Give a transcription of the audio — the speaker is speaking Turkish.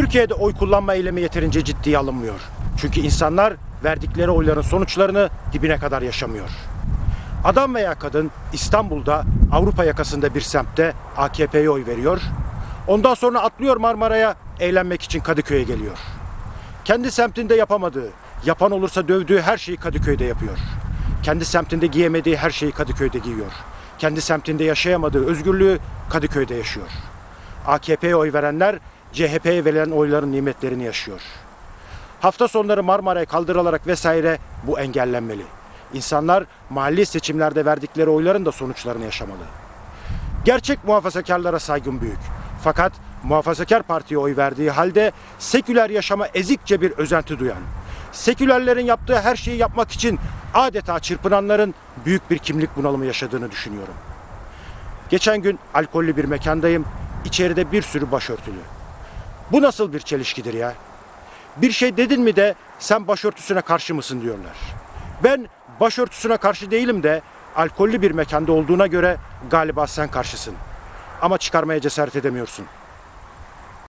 Türkiye'de oy kullanma eylemi yeterince ciddiye alınmıyor. Çünkü insanlar verdikleri oyların sonuçlarını dibine kadar yaşamıyor. Adam veya kadın İstanbul'da Avrupa yakasında bir semtte AKP'ye oy veriyor. Ondan sonra atlıyor Marmara'ya eğlenmek için Kadıköy'e geliyor. Kendi semtinde yapamadığı, yapan olursa dövdüğü her şeyi Kadıköy'de yapıyor. Kendi semtinde giyemediği her şeyi Kadıköy'de giyiyor. Kendi semtinde yaşayamadığı özgürlüğü Kadıköy'de yaşıyor. AKP'ye oy verenler CHP'ye verilen oyların nimetlerini yaşıyor. Hafta sonları Marmara'ya kaldırılarak vesaire bu engellenmeli. İnsanlar mahalli seçimlerde verdikleri oyların da sonuçlarını yaşamalı. Gerçek muhafazakarlara saygım büyük. Fakat muhafazakar partiye oy verdiği halde seküler yaşama ezikçe bir özenti duyan, sekülerlerin yaptığı her şeyi yapmak için adeta çırpınanların büyük bir kimlik bunalımı yaşadığını düşünüyorum. Geçen gün alkollü bir mekandayım. İçeride bir sürü başörtülü. Bu nasıl bir çelişkidir ya? Bir şey dedin mi de sen başörtüsüne karşı mısın diyorlar. Ben başörtüsüne karşı değilim de alkollü bir mekanda olduğuna göre galiba sen karşısın. Ama çıkarmaya cesaret edemiyorsun.